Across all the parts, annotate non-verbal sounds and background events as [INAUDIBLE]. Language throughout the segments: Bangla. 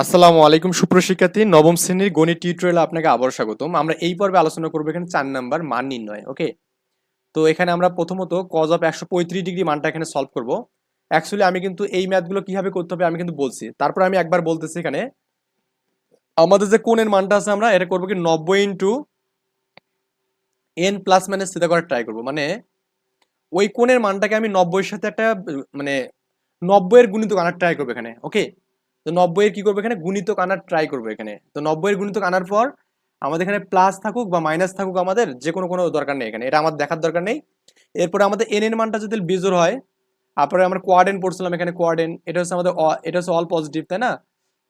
আসসালামু আলাইকুম সুপ্রশিক্ষার্থী নবম শ্রেণির গণিত টিউটোরিয়ালে আপনাকে আবার স্বাগতম। আমরা এই পর্বে আলোচনা করব এখানে চার নাম্বার মান নির্ণয় ওকে তো এখানে আমরা প্রথমত কজ অফ একশো পঁয়ত্রিশ ডিগ্রি মানটা এখানে সলভ করব। অ্যাকচুয়ালি আমি কিন্তু এই ম্যাথগুলো কীভাবে করতে হবে আমি কিন্তু বলছি। তারপর আমি একবার বলতেছি এখানে, আমাদের যে কোণের মানটা আছে আমরা, এটা করব কি নব্বই into N plus minus theta করার ট্রাই করব। মানে ওই কোণের মানটাকে আমি নব্বইয়ের সাথে একটা মানে নব্বইয়ের গুণিত আনার ট্রাই করব এখানে ওকে তো নব্বইয়ের কি করব এখানে? গুণিতক আনার ট্রাই করব এখানে। তো নব্বইয়ের গুণিতক আনার পর আমাদের এখানে প্লাস থাকুক বা মাইনাস থাকুক আমাদের যে কোনো কোনো দরকার নেই এখানে। এটা আমার দেখার দরকার নেই। এরপরে আমাদের এন এর মানটা যদি বিজোর হয়, তারপরে আমরা কোয়ার্ডেন পড়ছিলাম এখানে কোয়ার্ডেন এটা হচ্ছে আমাদের এটা হচ্ছে অল পজিটিভ তাই না?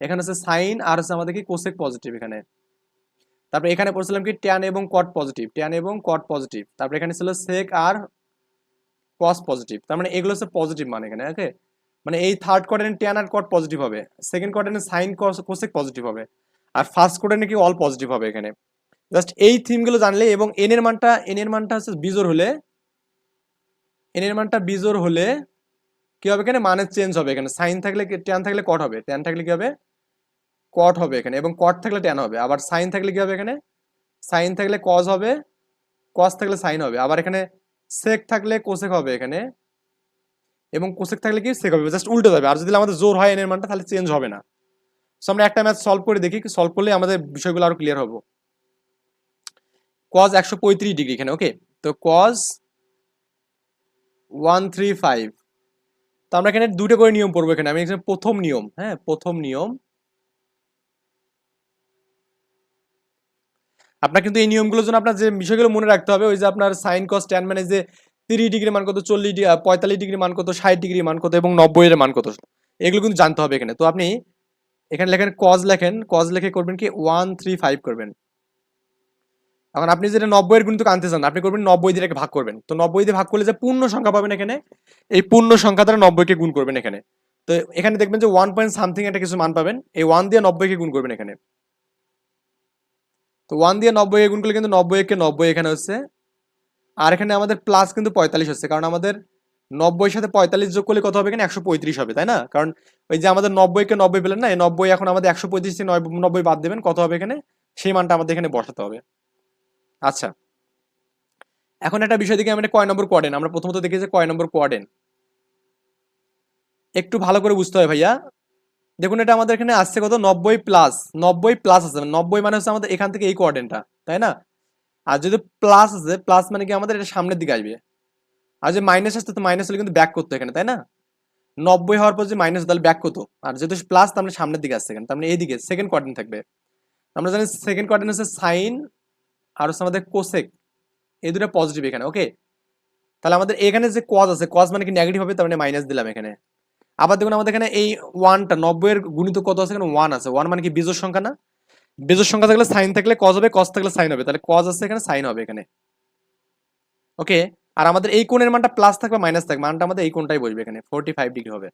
এখানে হচ্ছে সাইন আর হচ্ছে আমাদের কি? কোসেক পজিটিভ এখানে। তারপরে এখানে পড়ছিলাম কি? ট্যান এবং কট পজিটিভ ট্যান এবং কট পজিটিভ তারপরে এখানে ছিল সেক আর কস পজিটিভ তার মানে এগুলো হচ্ছে পজিটিভ মান এখানে ওকে মানে এই থার্ড কোয়ার্ডারে ট্যান আর কট পজিটিভ হবে সেকেন্ড কোয়ার্ডারে সাইন কোসেক পজিটিভ হবে, আর ফার্স্ট কোয়ার্ডারে কি অল পজিটিভ হবে এখানে। জাস্ট এই থিমগুলো জানলে এবং এন এর মানটা এন এর মানটা হচ্ছে বিজোর হলে এন এর মানটা বিজোর হলে কি হবে এখানে? মানের চেঞ্জ হবে এখানে। সাইন থাকলে ট্যান থাকলে কট হবে। ট্যান থাকলে কি হবে? কট হবে এখানে এবং কট থাকলে ট্যান হবে। আবার সাইন থাকলে কি হবে এখানে? সাইন থাকলে কজ হবে কস থাকলে সাইন হবে। আবার এখানে সেক থাকলে কোসেক হবে এখানে। এবং কোসেক থাকলে কি সেক হবে? জাস্ট উল্টে যাবে। আর যদি আমাদের জোর হয় এনের মানটা, তাহলে চেঞ্জ হবে না। সো আমরা একটা ম্যাথ সলভ করে দেখি সলভ করলে আমাদের বিষয়গুলো আরও ক্লিয়ার হবে। কজ একশো পঁয়ত্রিশ ডিগ্রি এখানে ওকে তো কজ ওয়ান থ্রি ফাইভ তো আমরা এখানে দুটো করে নিয়ম পড়ব এখানে। আমি এখানে প্রথম নিয়ম হ্যাঁ? প্রথম নিয়ম। আপনার কিন্তু এই নিয়মগুলোর জন্য আপনার যে বিষয়গুলো মনে রাখতে হবে, ওই যে আপনার সাইন কস ট্যান মানে যে তিরিশ ডিগ্রি মান কত, চল্লিশ পঁয়তাল্লিশ ডিগ্রি মান কত, ষাট ডিগ্রি মান কত এবং নব্বই এর মান কত? এগুলো কিন্তু জানতে হবে এখানে। তো আপনি এখানে লেখেন কজ লেখেন কজ লেখে করবেন কি ওয়ান থ্রি ফাইভ করবেন। এখন আপনি যেটা নব্বই এর গুণিতক আনতে চান, আপনি করবেন নব্বই দিয়ে ভাগ করবেন। তো নব্বই দিয়ে ভাগ করলে যে পূর্ণ সংখ্যা পাবেন এখানে, এই পূর্ণ সংখ্যা দ্বারা নব্বইকে গুণ করবেন এখানে। তো এখানে দেখবেন যে ওয়ান পয়েন্ট সামথিং একটা কিছু মান পাবেন, এই ওয়ান দিয়ে নব্বইকে গুণ করবেন এখানে। তো ওয়ান দিয়ে নব্বই গুণ করলে কিন্তু নব্বই একে নব্বই এখানে হচ্ছে আর এখানে আমাদের প্লাস কিন্তু পঁয়তাল্লিশ হচ্ছে, কারণ আমাদের নব্বই সাথে পঁয়তাল্লিশ যোগ করলে কত হবে? এখানে একশো পঁয়ত্রিশ হবে, তাই না? কারণ ওই যে আমাদের নব্বইকে নব্বই পেলেন না, এই নব্বই এখন আমাদের একশো পঁয়ত্রিশ নব্বই বাদ দেবেন, কত হবে এখানে? সেই মানটা আমাদের এখানে বসাতে হবে। আচ্ছা এখন একটা বিষয় দিকে আমরা কয় নম্বর কোয়ার্ডেন আমরা প্রথমত দেখি যে কয় নম্বর কোয়ার্ডেন একটু ভালো করে বুঝতে হবে ভাইয়া। দেখুন, এটা আমাদের এখানে আসছে কত? নব্বই প্লাস নব্বই প্লাস আছে নব্বই মানে হচ্ছে আমাদের এখান থেকে এই কোয়ার্ডেনটা তাই না? আর যদি প্লাস আছে প্লাস মানে কি আমাদের এটা সামনের দিকে আসবে। আর যে মাইনাস আসতে, তো মাইনাস হলে কিন্তু ব্যাক করতো এখানে, তাই না? নব্বই হওয়ার পর যে মাইনাস তাহলে ব্যাক করতো। আর যেহেতু প্লাস তার মানে সামনের দিকে আসছে এখানে, তার মানে এইদিকে সেকেন্ড কোয়ার্ডেন থাকবে। আমরা জানি সেকেন্ড কোয়ার্ডেন হচ্ছে সাইন আর হচ্ছে আমাদের কোসেক এই দুটো পজিটিভ এখানে ওকে তাহলে আমাদের এখানে যে কজ আছে কজ মানে কি নেগেটিভ হবে, তার মানে মাইনাস দিলাম এখানে। আবার দেখুন আমাদের এখানে এই ওয়ানটা নব্বইয়ের গুণিত কত আছে? এখানে ওয়ান আছে। ওয়ান মানে কি বিজোর সংখ্যা না? বিজোর সংখ্যা থাকলে সাইন থাকলে কজ হবে কজ থাকলে সাইন হবে। তাহলে কজ আছে এখানে সাইন হবে এখানে। ওকে আর আমাদের এই কোণের মানটা প্লাস থাকবে মাইনাস থাকবে। মানটা আমাদের এই কোণটাই বসবে এখানে ফোর্টি ফাইভ ডিগ্রি হবে।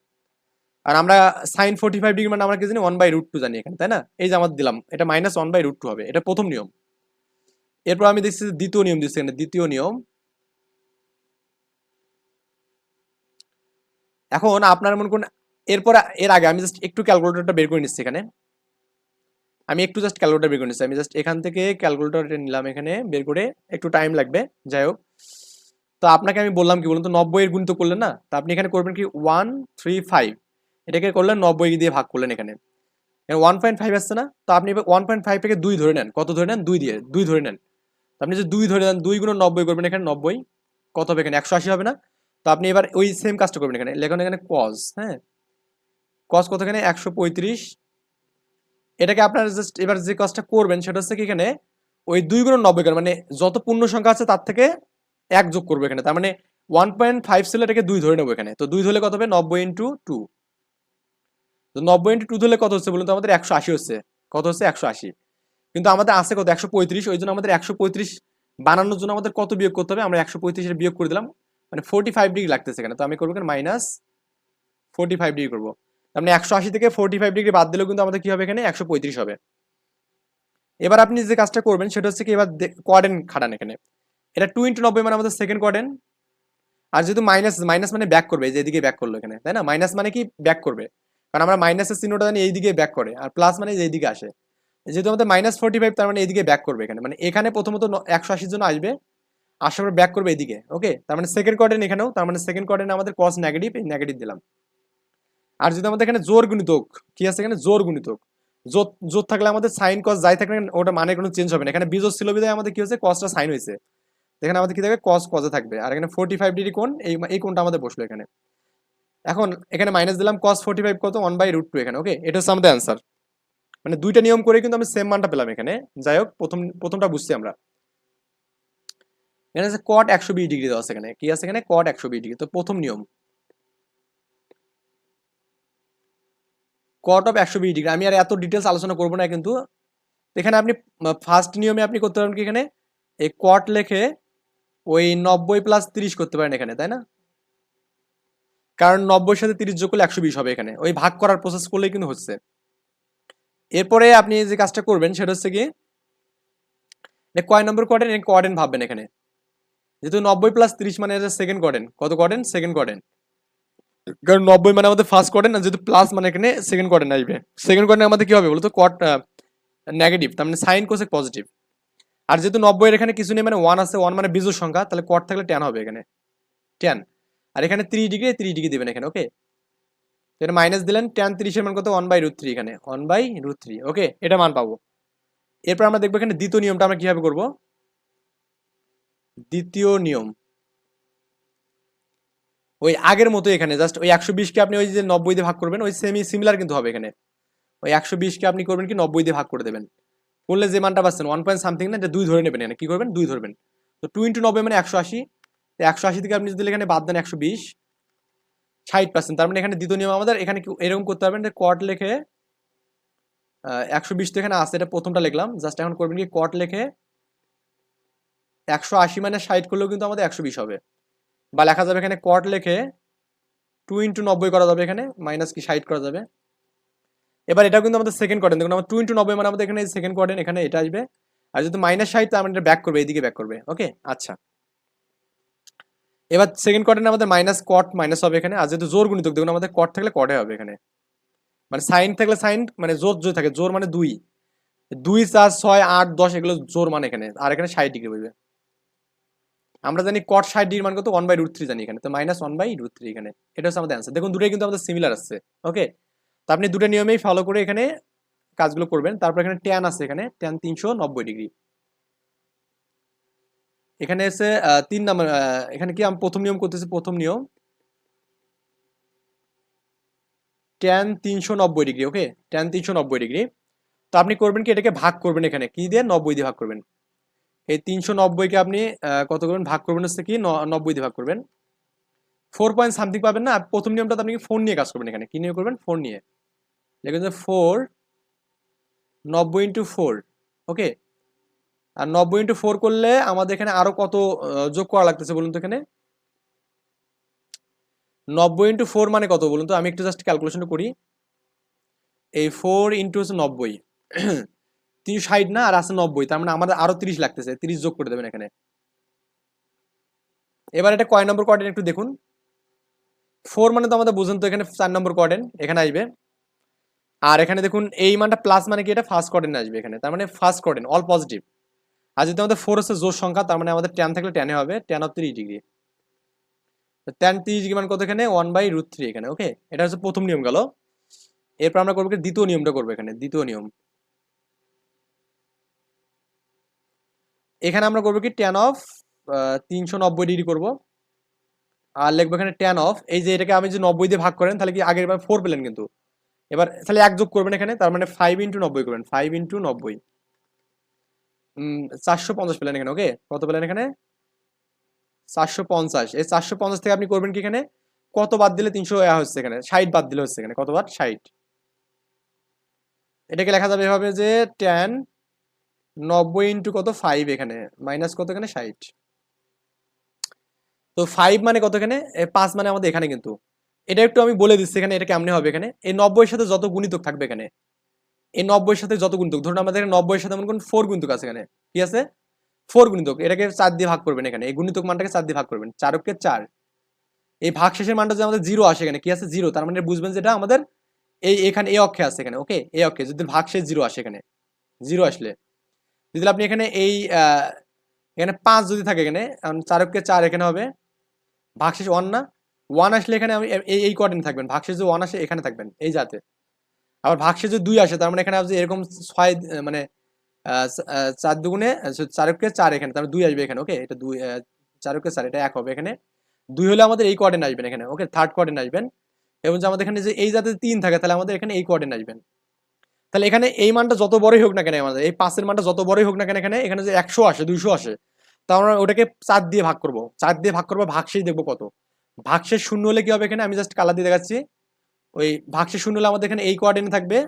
আর আমরা সাইন ফোর্টি ফাইভ ডিগ্রি মানে আমরা কি জানি ওয়ান বাই রুট টু জানি এখানে, তাই না? এই যে আমার দিলাম, এটা minus one by root two হবে। এটা প্রথম নিয়ম। এরপর আমি দেখছি দ্বিতীয় নিয়ম দিচ্ছি এখানে, দ্বিতীয় নিয়ম। এখন আপনার মনে করুন, এরপর, এর আগে আমি জাস্ট একটু ক্যালকুলেটরটা বের করে নিচ্ছি এখানে। আমি একটু জাস্ট ক্যালকুলেটার বের করে নিচ্ছি। আমি জাস্ট এখান থেকে ক্যালকুলেটরটা নিলাম এখানে, বের করে একটু টাইম লাগবে, যাই হোক। তো আপনাকে আমি বললাম কি, বলুন তো নব্বই এর গুণ তো করলেন না? তো আপনি এখানে করবেন কি ওয়ান থ্রি ফাইভ এটাকে করলেন নব্বই দিয়ে ভাগ করলেন এখানে। ওয়ান পয়েন্ট ফাইভ আসছে না? তো আপনি ওয়ান পয়েন্ট ফাইভ থেকে দুই ধরে নেন। কত ধরে নেন? দুই দিয়ে, দুই ধরে নেন। আপনি যে দুই ধরে নেন, দুই গুণ নব্বই করবেন এখানে নব্বই। কত হবে এখানে? একশো আশি হবে না? তো আপনি এবার ওই সেম কাজটা করবেন এখানে। লেখুন এখানে কজ হ্যাঁ? কজ কত এখানে? একশো পঁয়ত্রিশ। এটাকে আপনার জাস্ট এবার যে কাজটা করবেন সেটা হচ্ছে কি এখানে ওই দুই গুণ নব্বই করেন মানে যত পূর্ণ সংখ্যা আছে তার থেকে এক যোগ করব এখানে। তার মানে ওয়ান পয়েন্ট ফাইভ ছিল এটাকে দুই ধরে নেব এখানে। তো দুই ধরলে কত হবে? নব্বই ইন্টু টু তো নব্বই ইন্টু টু ধরলে কত হচ্ছে বলুন তো? আমাদের একশো আশি হচ্ছে। কত হচ্ছে? একশো আশি। কিন্তু আমাদের আছে কত? একশো পঁয়ত্রিশ। ওই জন্য আমাদের একশো পঁয়ত্রিশ বানানোর জন্য আমাদের কত বিয়োগ করতে হবে? আমরা একশো পঁয়ত্রিশের বিয়োগ করে দিলাম। মানে ফোর্টি ফাইভ ডিগ্রি লাগতেছে এখানে। তো আমি করব মাইনাস ফোর্টি ফাইভ ডিগ্রি করব। মানে একশো আশি থেকে ফোর্টি ফাইভ ডিগ্রি বাদ দিলেও কিন্তু আমাদের কি হবে এখানে? একশো পঁয়ত্রিশ হবে। এবার আপনি যে কাজটা করবেন, সেটা হচ্ছে কি এবার কোয়ার্ডেন খাটান এখানে। এটা টু ইন্টু নব্বই মানে আমাদের সেকেন্ড কোয়ার্ডেন আর যেহেতু মাইনাস মাইনাস মানে ব্যাক করবে যেদিকে ব্যাক করল এখানে, তাই না? মাইনাস মানে কি ব্যাক করবে। কারণ আমরা মাইনাসের চিহ্নটা জানি এইদিকে ব্যাক করে, আর প্লাস মানে এই দিকে আসে। যেহেতু আমাদের মাইনাস ফোর্টি ফাইভ তার মানে এইদিকে ব্যাক করবে এখানে। মানে এখানে প্রথমত একশো আশির জন্য আসবে, আসার পর ব্যাক করবে এইদিকে ওকে তার মানে সেকেন্ড কোয়ার্ডেন এখানেও, তার মানে সেকেন্ড কোয়ার্ডেন আমাদের কস নেগেটিভ নেগেটিভ দিলাম। আর যদি আমাদের এখানে জোর গুণিতক কি আছে এখানে? জোর গুণিতক জোর জোর থাকলে আমাদের সাইন কস যাই থাকলে ওটা মানে কোনো চেঞ্জ হবে না। এখানে বিজোর ছিল বিধায় আমাদের কি হয়েছে? কসটা সাইন হয়েছে। এখানে আমাদের কি থাকবে? কস কজে থাকবে। আর এখানে ফোর্টি ফাইভ ডিগ্রি কোন এই এই কোণটা আমাদের বসল এখানে। এখন এখানে মাইনাস দিলাম কস ফোর্টি ফাইভ কত? ওয়ান বাই রুট টু এখানে ওকে এটা হচ্ছে আমাদের অ্যান্সার মানে দুইটা নিয়ম করে কিন্তু আমি সেম মানটা পেলাম এখানে। যাই হোক, প্রথম, প্রথমটা বুঝছি আমরা। এখানে আছে কট একশো বিশ ডিগ্রি দেওয়া আছে এখানে। কি আছে এখানে? কট একশো বিশ ডিগ্রি তো প্রথম নিয়ম। কট অফ একশো বিশ ডিগ্রি আমি আর এত ডিটেলস আলোচনা করব না কিন্তু। এখানে আপনি ফার্স্ট নিয়মে আপনি করতে পারেন কি এখানে? এই কট লেখে ওই নব্বই প্লাস তিরিশ করতে পারেন এখানে, তাই না? কারণ নব্বইয়ের সাথে তিরিশ যোগ করলে একশো বিশ হবে এখানে। ওই ভাগ করার প্রসেস করলেই কিন্তু হচ্ছে। এরপরে আপনি যে কাজটা করবেন সেটা হচ্ছে কি কয় নম্বর কোয়ার্ডেন কোয়ার্ডেন ভাববেন এখানে। যেহেতু নব্বই প্লাস তিরিশ মানে সেকেন্ড কোয়ার্ডেন কত কোয়ার্ডেন সেকেন্ড কোয়ার্ডেন কারণ নব্বই মানে আমাদের ফার্স্ট কোয়ার্ডেন আর যেহেতু প্লাস মানে এখানে সেকেন্ড কোয়ার্ডেন আসবে। সেকেন্ড কোয়ার্ডেন আমাদের কি হবে বলতো? কট নেগেটিভ তার মানে সাইন কোসেক পজিটিভ আর যেহেতু নব্বইয়ের এখানে কিছু নেই মানে ওয়ান আছে ওয়ান মানে বিজুর সংখ্যা, তাহলে কট থাকলে টেন হবে এখানে। টেন আর এখানে ত্রিশ ডিগ্রি ত্রিশ ডিগ্রি দেবেন এখানে ওকে এটা মাইনাস দিলেন টেন তিরিশের মান কত? ওয়ান বাই রুট থ্রি এখানে। One by root three okay এটা মান পাবো। এরপর আমরা দেখব এখানে দ্বিতীয় নিয়মটা আমরা কীভাবে করব? দ্বিতীয় নিয়ম। ওই আগের মতো এখানে জাস্ট ওই একশো বিশকে আপনি ওই যে নব্বই দিয়ে ভাগ করবেন ওই সেমি সিমিলার কিন্তু হবে এখানে। ওই একশো বিশকে আপনি করবেন কি, নব্বই দিয়ে ভাগ করে দেবেন। করলে যে মানটা পাচ্ছেন ওয়ান পয়েন্ট সামথিং না, এটা দুই ধরে নেবেন এখানে। কী করবেন? দুই ধরবেন। তো টু ইন্টু নব্বই মানে একশো আশি। একশো আশি থেকে আপনি যদি এখানে বাদ দেন একশো বিশ, ষাট পার্সেন্ট তার মানে এখানে দ্বিতীয় নিয়ম আমাদের, এখানে এরকম করতে পারবেন যে কট লেখে একশো বিশ তো এখানে আছে, এটা প্রথমটা লিখলাম। জাস্ট এখন করবেন কি কট লেখে একশো আশি মানে ষাট করলেও কিন্তু আমাদের একশো বিশ হবে। বা লেখা যাবে এখানে কট লেখে টু ইন্টু নব্বই করা যাবে এখানে মাইনাস কি ষাট করা যাবে। এবার এটাও কিন্তু আমাদের সেকেন্ড কোয়ার্ডেন দেখুন আমার টু ইন্টু নব্বই মানে আমাদের এখানে সেকেন্ড কোয়ার্ডেন এখানে এটা আসবে। আর যদি মাইনাস ষাট মানে এটা ব্যাক করবে, এইদিকে ব্যাক করবে। ওকে আচ্ছা। এবার সেকেন্ড কোয়ার্ডেন আমাদের মাইনাস কট মাইনাস হবে এখানে। আর যেহেতু জোর গুণিতক, দেখুন, আমাদের কট থাকলে কটে হবে এখানে। মানে সাইন থাকলে সাইন মানে জোর জোর থাকে, জোর মানে দুই। দুই চার ছয় আট দশ, এগুলো জোর মানে এখানে। আর এখানে ষাট ডিগ্রি বলবে আমরা জানি কট ষাট ডিগ্রি মান কত? ওয়ান বাই রুট থ্রি জানি এখানে। তো minus one by root three এখানে। এটা হচ্ছে আমাদের অ্যান্সার দেখুন, দুটোই কিন্তু আমাদের সিমিলার আসছে ওকে তো আপনি দুটো নিয়মেই ফলো করে এখানে কাজগুলো করবেন। তারপর এখানে ট্যান আছে এখানে। ট্যান তিনশো নব্বই ডিগ্রি। এখানে এসে তিন নাম্বার এখানে কি আমি, প্রথম নিয়ম করতেছি? প্রথম নিয়ম। ট্যান তিনশো নব্বই ডিগ্রি ওকে ট্যান তিনশো নব্বই ডিগ্রি। তো আপনি করবেন কি? এটাকে ভাগ করবেন এখানে। কি দিয়ে? নব্বই দিয়ে ভাগ করবেন। এই তিনশো নব্বইকে আপনি কত করবেন? ভাগ করবেন হচ্ছে কি নব্বই দিয়ে ভাগ করবেন। ফোর পয়েন্ট সামথিং পাবেন না? প্রথম নিয়মটা আপনি ফোন নিয়ে কাজ করবেন এখানে? কি নিয়ে করবেন? ফোন নিয়ে। দেখুন যে ফোর নব্বই ইন্টু ফোর ওকে আর নব্বই ইন্টু ফোর করলে আমাদের এখানে আরও কত যোগ করা লাগতেছে বলুন তো এখানে? নব্বই ইন্টু ফোর মানে কত বলুন তো? আমি একটু জাস্ট ক্যালকুলেশনটা করি। এই ফোর ইন্টু হচ্ছে নব্বই। তিনশো ষাট না, আর আছে নব্বই, তার মানে আমাদের আরও তিরিশ লাগতেছে, তিরিশ যোগ করে দেবেন এখানে। এবার এটা কয় নম্বর কোয়ার্ডেন একটু দেখুন। ফোর মানে তো আমাদের বুঝুন তো, এখানে চার নম্বর কোয়ার্ডেন এখানে আসবে। আর এখানে দেখুন, এই মানটা প্লাস মানে কি এটা? ফার্স্ট কোয়ার্ডেন আসবে এখানে, তার মানে ফার্স্ট কোয়ার্ডেন অল পজিটিভ আর যদি আমাদের ফোর হচ্ছে জোর সংখ্যা, তার মানে আমাদের টেন থাকলে টেনে হবে টেন অফ ত্রিশ ডিগ্রি টেন ত্রিশ ডিগ্রি মানে কত এখানে? ওয়ান বাই রুট থ্রি এখানে ওকে এটা হচ্ছে প্রথম নিয়ম গেল। এরপর আমরা করব দ্বিতীয় নিয়মটা করব এখানে, দ্বিতীয় নিয়ম। এখানে আমরা করব কি টেন অফ তিনশো নব্বই ডিগ্রি করব। আর লিখব এখানে টেন অফ এই যে এটাকে আমি যদি নব্বই দিয়ে ভাগ করেন, তাহলে কি আগের বার ফোর পেলেন কিন্তু? এবার তাহলে এক যোগ করবেন এখানে, তার মানে ফাইভ ইন্টু নব্বই করবেন ফাইভ ইন্টু নব্বই। চারশো পঞ্চাশ পেলেন এখানে ওকে কত পেলেন এখানে? চারশো পঞ্চাশ। এই চারশো পঞ্চাশ থেকে আপনি করবেন কি এখানে? কত বাদ দিলে তিনশো হচ্ছে এখানে? ষাট বাদ দিলে হচ্ছে এখানে, কত বাদ? ষাট। এটাকে লেখা যাবে এভাবে যে টেন নব্বই ইন্টু কত? ফাইভ এখানে। মাইনাস কত এখানে? ষাট। তো ফাইভ মানে কত এখানে? পাঁচ মানে আমাদের এখানে কিন্তু। এটা একটু আমি বলে দিচ্ছি এখানে, এটা কেমনে হবে এখানে? এই নব্বইয়ের সাথে যত গুণিতক থাকবে এখানে, এই নব্বইয়ের সাথে যত গুণিতক, ধরুন আমাদের নব্বইয়ের সাথে মনে করুন ফোর গুণিতক আছে এখানে কি আছে? ফোর গুণিতক, এটাকে চার দিয়ে ভাগ করবেন এখানে, এই গুণিতক মানটাকে চার দিয়ে ভাগ করবেন চারকে চার। এই ভাগ শেষের মানটা যে আমাদের জিরো আসে এখানে, কি আছে? জিরো তার মানে বুঝবেন যেটা আমাদের এই এখানে, এই অক্ষে আছে এখানে ওকে এই অক্ষে যদি ভাগশেষ জিরো আসে এখানে জিরো আসলে। যদি আপনি এখানে এই এখানে পাঁচ যদি থাকে এখানে চারককে চার এখানে হবে, ভাগশেষ ওয়ান না ওয়ান আসলে এখানে এই এই কোয়ার্ডিনেট থাকবেন, ভাগশেষ যদি ওয়ান আসে এখানে থাকবেন, এই জাতে। আবার ভাগশেষ যদি দুই আসে, তার মানে এখানে আপনি এরকম ছয় মানে চার দুগুণে চারককে চার এখানে, তার মানে দুই আসবে এখানে ওকে এটা দুই চারককে চার, এটা এক হবে এখানে। দুই হলে আমাদের এই কোয়ার্ডিনেট আসবেন এখানে ওকে থার্ড কোয়ার্ডিনেট আসবেন। এবং যে আমাদের এখানে যে এই জাতে তিন থাকে, তাহলে আমাদের এখানে এই কোয়ার্ডিনেট আসবেন। তাহলে এখানে এই মানটা যত বড়ই হোক না কেন আমাদের, এই পাঁচের মানটা যত বড়ই হোক না কেন এখানে এখানে যে একশো আসে, দুইশো আসে, তা আমরা ওটাকে চার দিয়ে ভাগ করব। চার দিয়ে ভাগ করব, ভাগশেষ দেখব কত। ভাগশেষ শূন্য হলে কি হবে এখানে? আমি জাস্ট কালার দিয়ে দেখাচ্ছি। ওই ভাগশেষ শূন্য হলে আমাদের এখানে এই কোয়ার্ডিনেট থাকবে।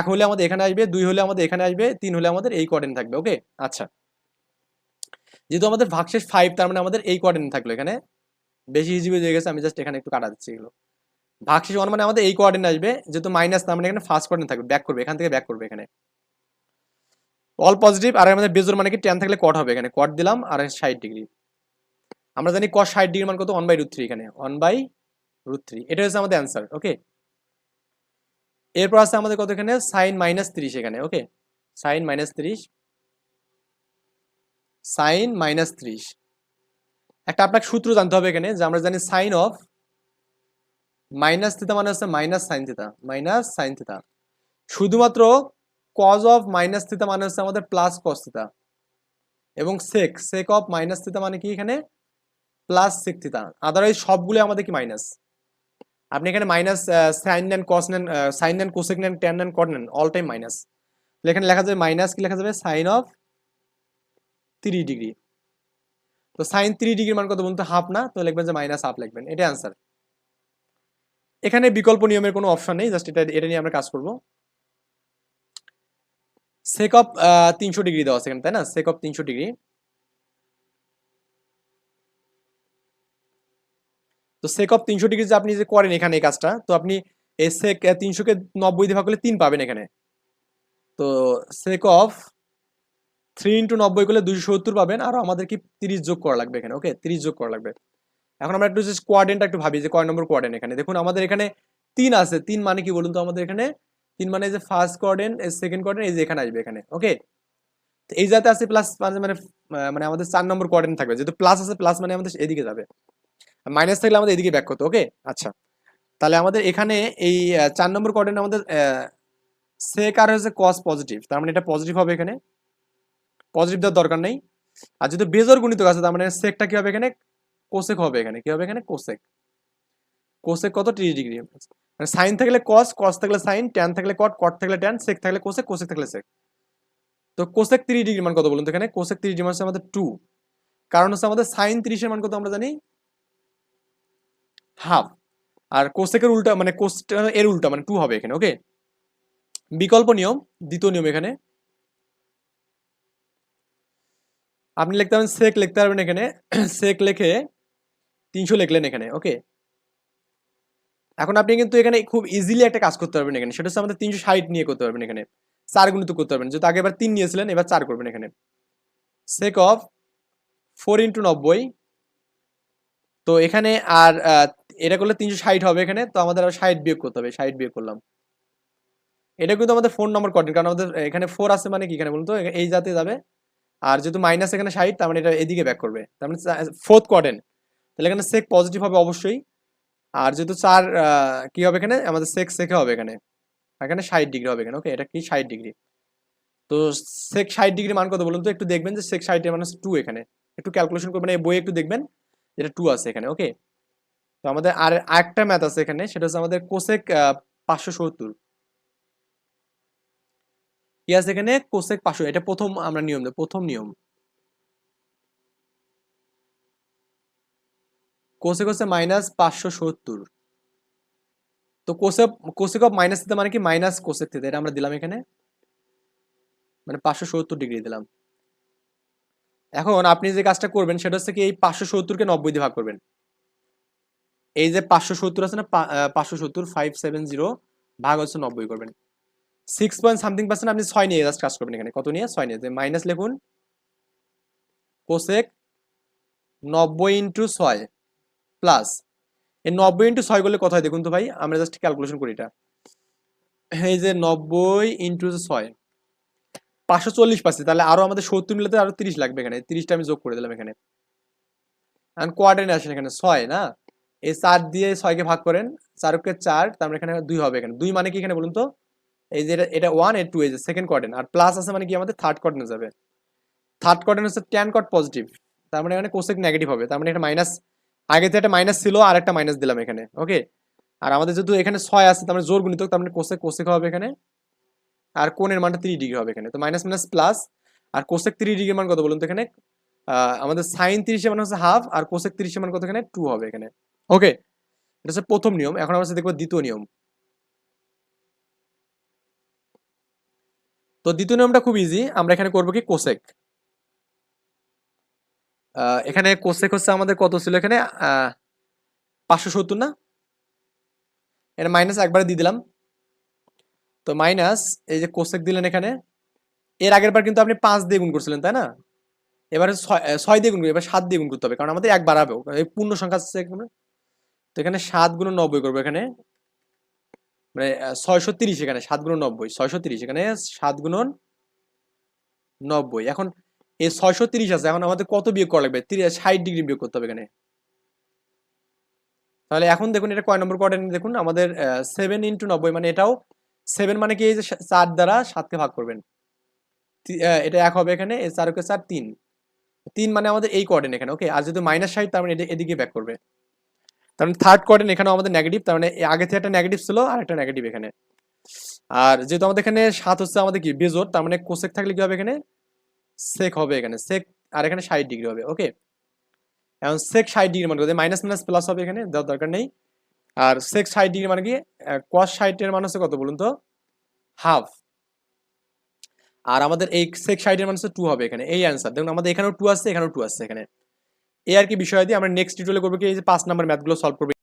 এক হলে আমাদের এখানে আসবে, দুই হলে আমাদের এখানে আসবে, তিন হলে আমাদের এই কোয়ার্ডিনেট থাকবে ওকে আচ্ছা। যেহেতু আমাদের ভাগশেষ ফাইভ তার মানে আমাদের এই কোয়ার্ডিনেট থাকল এখানে। বেশি ইজি হয়ে গেছে, আমি জাস্ট এখানে একটু কাটা দিচ্ছি এগুলো। ভাগশেষ ওয়ান মানে আমাদের এই কোয়ার্ডিনেট আসবে, যেহেতু মাইনাস তার মানে এখানে ফার্স্ট কোয়ার্ডিনেট থাকবে ব্যাক করবে, এখান থেকে ব্যাক করবে এখানে। অল পজিটিভ আর আমাদের বেজোর মানে কি টেন থাকলে কট হবে এখানে। কট দিলাম, আর ষাট ডিগ্রি আমরা জানি কস ষাট ডিগ্রি মান কত? ওয়ান বাই রুট থ্রি এখানে। ওয়ান বাই রুট থ্রি এটা হচ্ছে আমাদের অ্যান্সার ওকে এরপর আছে আমাদের কত এখানে? সাইন মাইনাস ত্রিশ এখানে ওকে সাইন মাইনাস ত্রিশ। সাইন মাইনাস ত্রিশ। একটা আপনাকে সূত্র জানতে হবে এখানে, যে আমরা জানি সাইন অফ মাইনাস থিতা মানে হচ্ছে minus sine theta minus sine theta শুধুমাত্র কজ অফ মাইনাস থিতা মানে হচ্ছে আমাদের প্লাস কস থিতা এবং সেক সেক অফ মাইনাস থিতা মানে কি এখানে? প্লাস সেক থিতা আদারওয়াইজ সবগুলো আমাদের কি মাইনাস আপনি এখানে মাইনাস সাইন নেন কস নেন সাইন নেন কোসেক নেন ট্যান নেন কট নেন অল টাইম মাইনাস এখানে লেখা যাবে মাইনাস কি লেখা যাবে? সাইন অফ থ্রি ডিগ্রি তো সাইন থ্রি ডিগ্রি মান কত বলতে হাফ না? তো লিখবেন যে মাইনাস হাফ লিখবেন। এটা অ্যান্সার এখানে বিকল্প নিয়মের কোনো অপশন নেই জাস্ট এটা এটা নিয়ে আমরা কাজ করব। সেক অফ তিনশো ডিগ্রি দেওয়া এখানে, তাই না? সেক অফ তিনশো ডিগ্রি তো সেক অফ তিনশো ডিগ্রি যে আপনি যে করেন এখানে এই কাজটা, তো আপনি এই সেক তিনশোকে নব্বই দিয়ে ভাগ করলে তিন পাবেন এখানে। তো সেক অফ থ্রি ইন্টু নব্বই করলে দুশো সত্তর পাবেন, আর আমাদের কি তিরিশ যোগ করা লাগবে এখানে ওকে তিরিশ যোগ করা লাগবে। এখন আমরা একটু জাস্ট কোয়ার্ডেনটা একটু ভাবি যে কয় নম্বর কোয়ার্ডেন এখানে। দেখুন আমাদের এখানে তিন আছে। তিন মানে কি বলুন তো? আমাদের এখানে তিন মানে যে ফার্স্ট কোয়ার্ডেন সেকেন্ড কোয়ার্ডেন এই যে এখানে আসবে এখানে। ওকে এই যাতে আছে প্লাস মানে আহ, মানে আমাদের চার নম্বর কোয়ার্ডেন থাকবে। যেহেতু প্লাস আছে প্লাস মানে আমাদের এদিকে যাবে। মাইনাস থাকলে আমাদের এদিকে ব্যাক করতে ওকে আচ্ছা। তাহলে আমাদের এখানে এই চার নম্বর কোয়ার্ডেন আমাদের সেক আর হচ্ছে কস পজিটিভ তার মানে এটা পজিটিভ হবে এখানে। পজিটিভ দেওয়ার দরকার নেই। আর যদি বেজর গুণিতক আছে তার মানে সেকটা কি হবে এখানে? কোসেক হবে এখানে। কি হবে এখানে? কোসেক কোসেক কত? ত্রিশ ডিগ্রি মানে সাইন থাকলে কস কস থাকলে সাইন ট্যান থাকলে কট কট থাকলে ট্যান সেক থাকলে কোসেক কোসেক থাকলে সেক তো কোসেক তিরিশ ডিগ্রি মান কত বলুন তো এখানে? কোসেক তিরিশ ডিগ্রি মান আমাদের টু কারণ হচ্ছে আমাদের সাইন তিরিশের মান কত আমরা জানি? হাফ আর কোসেকের উল্টা মানে কোস এর উল্টা মানে টু হবে এখানে ওকে বিকল্প নিয়ম, দ্বিতীয় নিয়ম এখানে। আপনি লিখতে পারবেন সেক লিখতে পারবেন এখানে। [CLEARS THROAT] সেক লিখে তিনশো লিখলেন এখানে ওকে এখন আপনি কিন্তু এখানে খুব ইজিলি একটা কাজ করতে পারবেন এখানে। সেটা হচ্ছে আমাদের তিনশো ষাট নিয়ে করতে পারবেন এখানে। চার গুণিত করতে পারবেন। যেহেতু আগে এবার তিন নিয়েছিলেন, এবার চার করবেন এখানে। সেক অফ ফোর ইন্টু নব্বই। তো এখানে আর এটা করলে তিনশো ষাট হবে এখানে, তো আমাদের আর ষাট বিয়োগ করতে হবে। ষাট বিয়োগ করলাম। এটা কিন্তু আমাদের ফোন নম্বর কর্ডিন কারণ আমাদের এখানে ফোর আছে মানে কি এখানে বলুন তো? এই জাতে যাবে। আর যেহেতু মাইনাস এখানে ষাট, তার মানে এটা এদিকে ব্যাক করবে। তার মানে ফোর্থ কোয়ার্ডেন তাহলে এখানে সেক পজিটিভ হবে অবশ্যই। আর যেহেতু চার কি হবে এখানে? আমাদের সেক সেকে হবে এখানে। এখানে ষাট ডিগ্রি হবে এখানে। ওকে এটা কি ষাট ডিগ্রি তো সেক ষাট ডিগ্রি মান কত বলুন তো? একটু দেখবেন যে সেক ষাটের মানে টু এখানে। একটু ক্যালকুলেশন করবেন, এই বইয়ে একটু দেখবেন যেটা টু আছে এখানে। ওকে তো আমাদের আর একটা ম্যাথ আছে এখানে, সেটা হচ্ছে আমাদের কোসেক পাঁচশো সত্তর। কি আছে এখানে? কোসেক পাঁচশো। এটা প্রথম আমরা নিয়ম প্রথম নিয়ম। কোসেক হচ্ছে মাইনাস পাঁচশো সত্তর। তো কোসেক অফ মাইনাস থিতা মানে কি? মাইনাস কোসেক থিতা এটা আমরা দিলাম এখানে। মানে পাঁচশো সত্তর ডিগ্রি দিলাম। এখন আপনি যে কাজটা করবেন, সেটা হচ্ছে কি এই পাঁচশো সত্তরকে নব্বই দিয়ে ভাগ করবেন। এই যে পাঁচশো সত্তর আছে না পাঁচশো সত্তর ফাইভ সেভেন জিরো ভাগ হচ্ছে নব্বই করবেন। সিক্স পয়েন্ট সামথিং পার্সেন্ট আপনি ছয় নিয়ে জাস্ট কাজ করবেন এখানে। কত নিয়ে? ছয় নিয়ে। মাইনাস লিখুন কোসেক নব্বই ইন্টু ছয়। প্লাস এই নব্বই ইন্টু ছয় করলে কত হয় দেখুন তো ভাই? আমরা জাস্ট ক্যালকুলেশন করি এটা। এই যে নব্বই ইন্টু ছয়, পাঁচশো চল্লিশ পাচ্ছি। তাহলে আরও আমাদের সত্তর মিলাতে আরও তিরিশ লাগবে এখানে। তিরিশটা আমি যোগ করে দিলাম এখানে। এখন কোয়ার্টারে আসেন এখানে। ছয়, না? এই চার দিয়ে ছয়কে ভাগ করেন। চারকে চার তারপরে এখানে দুই হবে এখানে। দুই মানে কি এখানে বলুন তো? এই যে এটা- ওয়ানের টু এই যে সেকেন্ড কোয়ার্ডেন আর প্লাস আছে মানে কি? আমাদের থার্ড কোয়ার্ডেনে যাবে। থার্ড কোয়ার্ডেন হচ্ছে ট্যান কট পজিটিভ তার মানে এখানে কোসেক নেগেটিভ হবে। তার মানে একটা মাইনাস আগে তো একটা মাইনাস ছিল, আর একটা মাইনাস দিলাম এখানে ওকে আর আমাদের যেহেতু এখানে ছয় আছে, তার মানে জোর গুণিতক, তার মানে কোসেক কোসেক হবে এখানে, আর কোণের মানটা থ্রি ডিগ্রি হবে এখানে, তো মাইনাস মাইনাস প্লাস আর কোসেক থ্রি ডিগ্রি মান কত বলুন তো এখানে? আমাদের সাইন তিরিশের মান হচ্ছে হাফ আর কোসেক তিরিশের মান কত এখানে? টু হবে এখানে ওকে এটা হচ্ছে প্রথম নিয়ম, এখন আমরা দেখব দ্বিতীয় নিয়ম। তো দ্বিতীয় নিয়মটা খুব ইজি আমরা এখানে করব কি? কোসেক এখানে কোসেক হচ্ছে আমাদের কত ছিল এখানে? পাঁচশো সত্তর না? এটা মাইনাস একবারে দিয়ে দিলাম। তো মাইনাস এই যে কোসেক দিলেন এখানে, এর আগের বার কিন্তু আপনি পাঁচ দিয়ে গুণ করছিলেন, তাই না? এবারে ছয় দিয়ে গুণ করবে এবার সাত দিয়ে গুণ করতে হবে, কারণ আমাদের এক বাড়াবেও এই পূর্ণ সংখ্যা। তো এখানে সাত গুণ নব্বই করব এখানে। মানে ছয়শো তিরিশ এখানে, সাত গুণ নব্বই, ছয়শো তিরিশ, এখানে সাত গুণন নব্বই। এখন এই ছয়শো তিরিশ আছে, এখন আমাদের কত বিয়োগ করা লাগবে? তিরিশ, ষাট ডিগ্রি বিয়োগ করতে হবে এখানে। তাহলে এখন দেখুন, এটা কয় নম্বর কোয়ার্টার দেখুন, আমাদের সেভেন ইন্টু নব্বই মানে এটাও সেভেন মানে কি, এই যে চার দ্বারা সাতকে ভাগ করবেন। এটা এক হবে এখানে চারকে চার, তিন। তিন মানে আমাদের এই কোয়ার্ডেন এখানে ওকে আর যদি মাইনাস ষাট, তার মানে এটা এদিকে ব্যাক করবে। তার মানে থার্ড কোয়ার্ডেন এখানেও আমাদের নেগেটিভ তার মানে আগে থেকে একটা নেগেটিভ ছিল, আর একটা নেগেটিভ এখানে। আর যেহেতু আমাদের এখানে সাত হচ্ছে আমাদের কি বেজোর তার মানে কোসেক থাকলে কি হবে এখানে? সেক হবে এখানে সেক আর এখানে ষাট ডিগ্রি হবে ওকে এখন সেক ষাট ডিগ্রি মানে মাইনাস মাইনাস প্লাস হবে এখানে, দেওয়ার দরকার নেই। আর সেক ষাট ডিগ্রি মানে কি? কস ষাটের মান হচ্ছে কত বলুন তো? হাফ আর আমাদের এই সেক ষাটের মান হচ্ছে টু হবে এখানে, এই অ্যান্সার দেখুন, আমাদের এখানেও টু আসছে, এখানেও টু আসছে এখানে। এই আর কি বিষয় দিয়ে আমরা নেক্সট টিউটোরিয়ালে করব কি? এই যে পাঁচ নাম্বার ম্যাথগুলো সলভ করব।